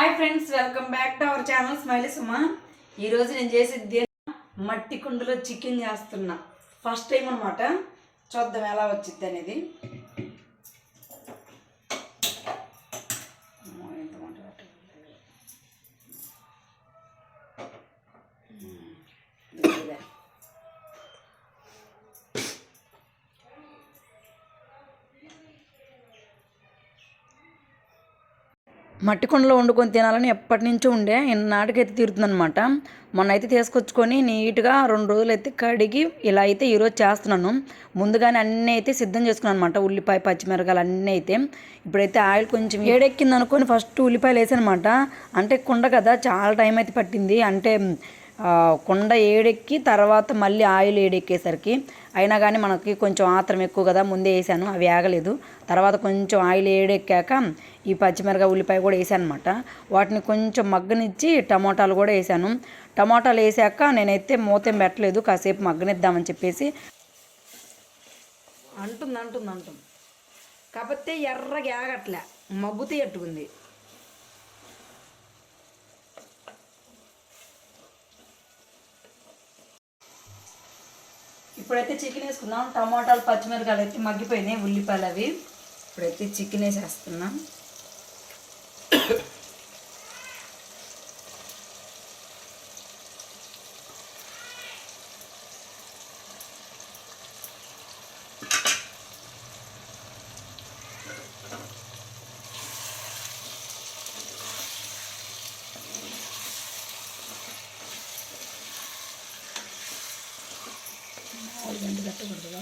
Hi friends welcome back to our channel smiley Suma ఈరోజు నేను చేసేది మట్టి కుండలో చికెన్ చేస్తున్నా. ఫస్ట్ టైం అనమాట చూద్దాం ఎలా వచ్చింది అనేది. మట్టి కుండలో వండుకొని తినాలని ఎప్పటి నుంచో ఉండే. ఇన్నాటికైతే తీరుతుందనమాట మొన్న అయితే తీసుకొచ్చుకొని నీట్గా రెండు రోజులు అయితే కడిగి ఇలా అయితే ఈరోజు చేస్తున్నాను. ముందుగానే అన్నీ అయితే సిద్ధం చేసుకున్నాను అనమాట ఉల్లిపాయ పచ్చిమిరకాయలు అన్నీ అయితే. ఇప్పుడైతే ఆయిల్ కొంచెం వేడెక్కింది అనుకొని ఫస్ట్ ఉల్లిపాయలు వేసానమాట అంటే కుండ కదా చాలా టైం అయితే పట్టింది. అంటే కుండ ఏడెక్కి తర్వాత మళ్ళీ ఆయిల్ ఏడెక్కేసరికి అయినా కానీ మనకి కొంచెం ఆత్రం ఎక్కువ కదా ముందే వేసాను అవి ఆగలేదు. తర్వాత కొంచెం ఆయిల్ ఏడెక్కాక ఈ పచ్చిమిరకాయ ఉల్లిపాయ కూడా వేసాను అనమాట వాటిని కొంచెం మగ్గనిచ్చి టమోటాలు కూడా వేసాను. టమోటాలు వేసాక నేనైతే మూతేం పెట్టలేదు కాసేపు మగ్గనిద్దామని చెప్పేసి. అంటుంది అంటుంది అంటుంది. కాకపోతే ఎర్రగా ఆగట్లే మగ్గుతీ ఎట్టుకుంది ఇప్పుడైతే చికెన్ వేసుకుందాం. టమాటాలు పచ్చిమిరకాయలు అయితే మగ్గిపోయినాయి ఉల్లిపాయలు అవి. ఇప్పుడైతే చికెన్ వేసేస్తున్నాం గంట కట్టకూడదుగా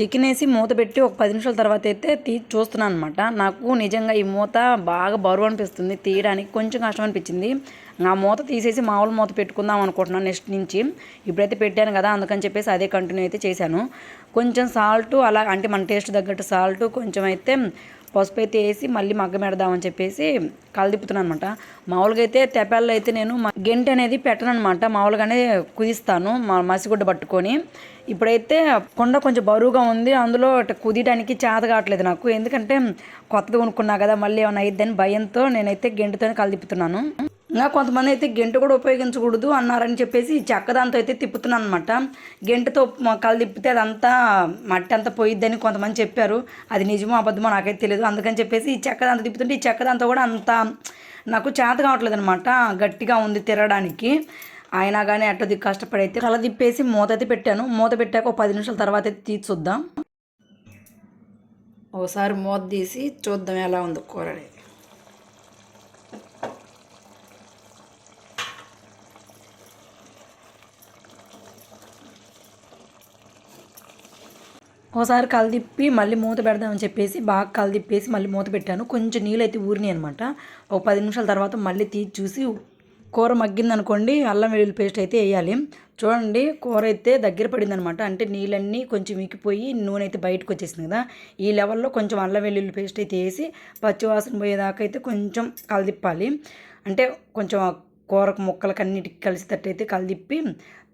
చికెన్ వేసి మూత పెట్టి ఒక పది నిమిషాల తర్వాత అయితే తీ చూస్తున్నాను అనమాట నాకు నిజంగా ఈ మూత బాగా బరువు అనిపిస్తుంది తీయడానికి కొంచెం కష్టం అనిపించింది. ఆ మూత తీసేసి మామూలు మూత పెట్టుకుందాం అనుకుంటున్నాను నెక్స్ట్ నుంచి. ఇప్పుడైతే పెట్టాను కదా అందుకని చెప్పేసి అదే కంటిన్యూ అయితే చేశాను. కొంచెం సాల్ట్ అలా అంటే మన టేస్ట్ తగ్గట్టు సాల్ట్ కొంచెం అయితే పసుపు అయితే వేసి మళ్ళీ మగ్గ పెడదామని చెప్పేసి కలదిప్పుతున్నాను అనమాట మామూలుగా అయితే తెపాల్లో అయితే నేను గెంటె అనేది పెట్టను అనమాట మామూలుగానే కుదిస్తాను మా మసిగుడ్డ పట్టుకొని. ఇప్పుడైతే కొండ కొంచెం బరువుగా ఉంది. అందులో కుదియడానికి చేత కావట్లేదు నాకు. ఎందుకంటే కొత్తది కొనుక్కున్నా కదా మళ్ళీ ఏమైనా అయిద్దని భయంతో నేనైతే గెంటితోనే కలదిప్పుతున్నాను ఇంకా కొంతమంది అయితే గెంట కూడా ఉపయోగించకూడదు అన్నారని చెప్పేసి ఈ అయితే తిప్పుతున్నాను అనమాట గెంటతో కళ్ళు తిప్పితే అదంతా మట్టి అంతా పోయిద్దని కొంతమంది చెప్పారు. అది నిజమో అబద్ధమో నాకైతే తెలియదు అందుకని చెప్పేసి ఈ చెక్కదాంతో తిప్పుతుంటే ఈ చెక్కదాంతో కూడా అంత నాకు చేత కావట్లేదు అనమాట గట్టిగా ఉంది తిరగడానికి. అయినా కానీ అట్టది కష్టపడి అయితే కళ్ళ తిప్పేసి మూత అయితే పెట్టాను. మూత పెట్టాక ఒక పది నిమిషాల తర్వాత అయితే తీసి చూద్దాం. ఒకసారి మూత తీసి చూద్దాం ఎలా ఉందో కూర అనేది ఒకసారి కలదిప్పి మళ్ళీ మూత పెడదామని చెప్పేసి బాగా కలదిప్పేసి మళ్ళీ మూత పెట్టాను. కొంచెం నీళ్ళు అయితే ఊరినాయి అనమాట ఒక పది నిమిషాల తర్వాత మళ్ళీ తీసి చూసి కూర మగ్గిందనుకోండి అల్లం వెల్లుల్లి పేస్ట్ అయితే వేయాలి. చూడండి కూర అయితే దగ్గర పడింది అనమాట అంటే నీళ్ళన్నీ కొంచెం మిగిపోయి నూనె అయితే బయటకు వచ్చేసింది కదా. ఈ లెవెల్లో కొంచెం అల్లం వెల్లుల్లి పేస్ట్ అయితే వేసి పచ్చివాసన పోయేదాకా అయితే కొంచెం కలదిప్పాలి అంటే కొంచెం కూరకు ముక్కలకి అన్నిటికి కలిసేటట్టు అయితే కలిదిప్పి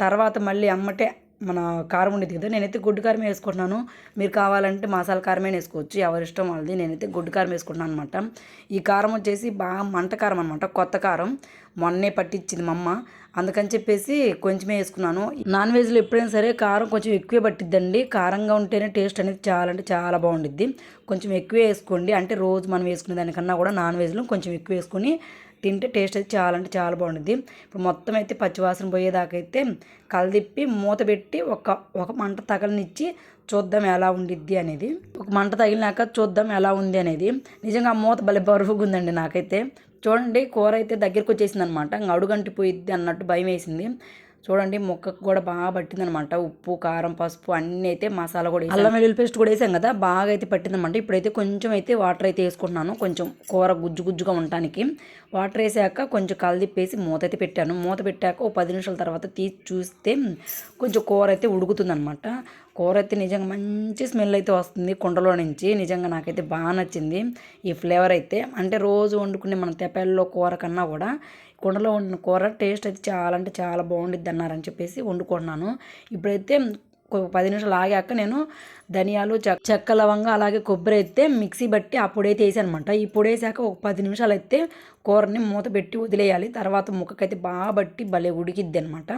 తర్వాత మళ్ళీ అమ్మటే మన కారం ఉండేది కదా నేనైతే గుడ్డు కారం వేసుకుంటున్నాను. మీరు కావాలంటే మసాలా కారమే వేసుకోవచ్చు. ఎవరి ఇష్టం వాళ్ళది నేనైతే గుడ్డు కారం వేసుకుంటున్నాను అనమాట ఈ కారం వచ్చేసి బాగా మంట కారం అనమాట కొత్త కారం. మొన్నే పట్టించింది మా అమ్మ. అందుకని చెప్పేసి కొంచెమే వేసుకున్నాను. నాన్ వెజ్లో ఎప్పుడైనా సరే కారం కొంచెం ఎక్కువే పట్టిద్దండి. కారంగా ఉంటేనే టేస్ట్ అనేది చాలా అంటే చాలా బాగుండిద్ది. కొంచెం ఎక్కువే వేసుకోండి. అంటే రోజు మనం వేసుకునే దానికన్నా కూడా నాన్ వెజ్లో కొంచెం ఎక్కువ వేసుకొని తింటే టేస్ట్ అయితే చాలా అంటే చాలా బాగుంటుంది ఇప్పుడు మొత్తం అయితే పచ్చివాసన పోయేదాకైతే కలదిప్పి మూత పెట్టి ఒక ఒక మంట తగలనిచ్చి చూద్దాం ఎలా ఉండిద్ది అనేది. ఒక మంట తగిలినాక చూద్దాం ఎలా ఉంది అనేది. నిజంగా ఆ మూత భలే బరువుగా ఉందండి నాకైతే. చూడండి కూర అయితే దగ్గరికి వచ్చేసింది అనమాట అడుగంటి పోయిద్ది అన్నట్టు భయం వేసింది చూడండి ముక్కకు కూడా బాగా పట్టిందనమాట. ఉప్పు కారం పసుపు అన్నీ అయితే మసాలా కూడా అల్లం వెల్లుల్లి పేస్ట్ కూడా వేసాం కదా బాగా అయితే పట్టిందనమాట. ఇప్పుడైతే కొంచెం అయితే వాటర్ అయితే వేసుకుంటున్నాను. కొంచెం కూర గుజ్జు గుజ్జుగా ఉండటానికి. వాటర్ వేసాక కొంచెం కలదిప్పేసి మూత అయితే పెట్టాను. మూత పెట్టాక ఓ పది నిమిషాల తర్వాత తీసి చూస్తే కొంచెం కూర అయితే ఉడుకుతుందనమాట. కూర అయితే నిజంగా మంచి స్మెల్ అయితే వస్తుంది కుండలో నుంచి. నిజంగా నాకైతే బాగా నచ్చింది. ఈ ఫ్లేవర్ అయితే అంటే రోజు వండుకునే మన తెపాల్లో కూర కన్నా కూడా కుండలో వండిన కూర టేస్ట్ అయితే చాలా అంటే చాలా బాగుండిద్ది అన్నారని చెప్పేసి వండుకున్నాను ఇప్పుడైతే పది నిమిషాలు ఆగాక నేను ధనియాలు చెక్క చెక్క లవంగా అలాగే కొబ్బరి అయితే మిక్సీ బట్టి ఆ పొడి అయితే వేసానమాట. అనమాట ఈ పొడి వేసాక ఒక పది నిమిషాలు అయితే కూరని మూత పెట్టి వదిలేయాలి. తర్వాత ముక్కకైతే బాగా బట్టి భలే ఉడికిద్ది అనమాట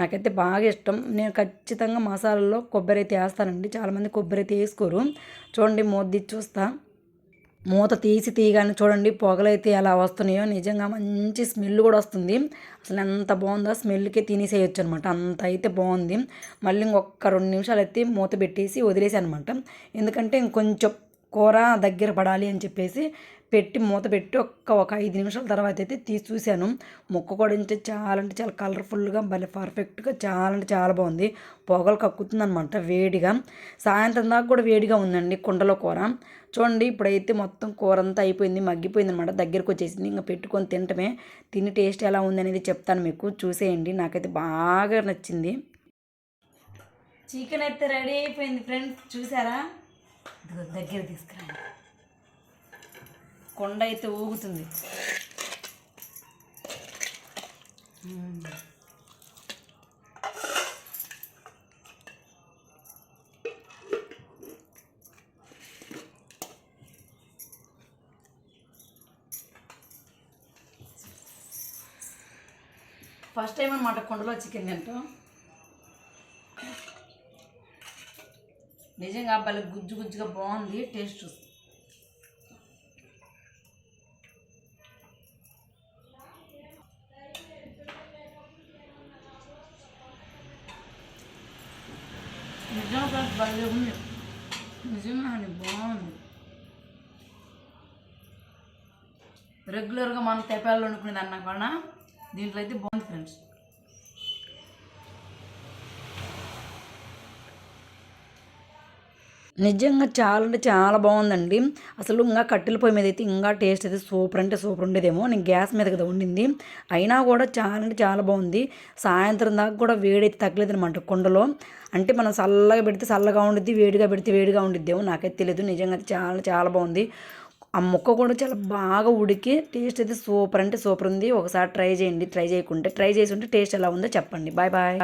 నాకైతే బాగా ఇష్టం. నేను ఖచ్చితంగా మసాలాలో కొబ్బరి అయితే వేస్తానండి. చాలామంది కొబ్బరి అయితే వేసుకోరు. చూడండి మూత తీసి చూస్తా. మూత తీసి తీయగానే చూడండి పొగలైతే ఎలా వస్తున్నాయో. నిజంగా మంచి స్మెల్ కూడా వస్తుంది. అసలు ఎంత బాగుందో స్మెల్కే తినేసేయచ్చు అనమాట అంత అయితే బాగుంది. మళ్ళీ ఇంకొక రెండు నిమిషాలు అయితే మూత పెట్టేసి వదిలేసి అనమాట. ఎందుకంటే ఇంకొంచెం కూర దగ్గర పడాలి అని చెప్పేసి పెట్టి మూత పెట్టి ఒక్క ఒక ఐదు నిమిషాల తర్వాత అయితే తీసి చూశాను. ముక్క కూడా అంటే చాలా అంటే చాలా కలర్ఫుల్గా భలే పర్ఫెక్ట్గా చాలా అంటే చాలా బాగుంది. పొగలు కక్కుతుందనమాట వేడిగా. సాయంత్రం దాకా కూడా వేడిగా ఉందండి కుండలో కూర. చూడండి ఇప్పుడైతే మొత్తం కూర అంతా అయిపోయింది మగ్గిపోయింది అనమాట దగ్గరకు వచ్చేసింది ఇంకా పెట్టుకొని తినటమే తిని టేస్ట్ ఎలా ఉంది అనేది చెప్తాను మీకు. చూసేయండి నాకైతే బాగా నచ్చింది. చికెన్ అయితే రెడీ అయిపోయింది ఫ్రెండ్స్ చూసారా? దగ్గర తీసుకురండి. కొండ అయితే ఊగుతుంది. ఫస్ట్ టైం అనమాట కొండలో చికెన్ తింటాం. నిజంగా భలే గుజ్జు గుజ్జుగా బాగుంది టేస్ట్ నిజంగా భలే ఉంది నిజంగా అండి బాగుంది రెగ్యులర్గా మనం తెపాల్లో వండుకునేది అన్నా కూడా దీంట్లో అయితే బాగుంది ఫ్రెండ్స్ నిజంగా చాలా అంటే చాలా బాగుందండి. అసలు ఇంకా కట్టెల పొయ్యి మీద అయితే ఇంకా టేస్ట్ అయితే సూపర్ అంటే సూపర్ ఉండేదేమో. నేను గ్యాస్ మీద కదా వండింది. అయినా కూడా చాలా అంటే చాలా బాగుంది. సాయంత్రం దాకా కూడా వేడైతే తగ్గలేదు అనమాట కుండలో. అంటే మనం చల్లగా పెడితే చల్లగా ఉండిద్ది వేడిగా పెడితే వేడిగా ఉండిద్దేమో. నాకైతే తెలియదు నిజంగా అయితే చాలా చాలా బాగుంది. ఆ ముక్క కూడా చాలా బాగా ఉడికి టేస్ట్ అయితే సూపర్ అంటే సూపర్ ఉంది. ఒకసారి ట్రై చేయండి. ట్రై చేయకుంటే ట్రై చేసి ఉంటే టేస్ట్ ఎలా ఉందో చెప్పండి. Bye bye.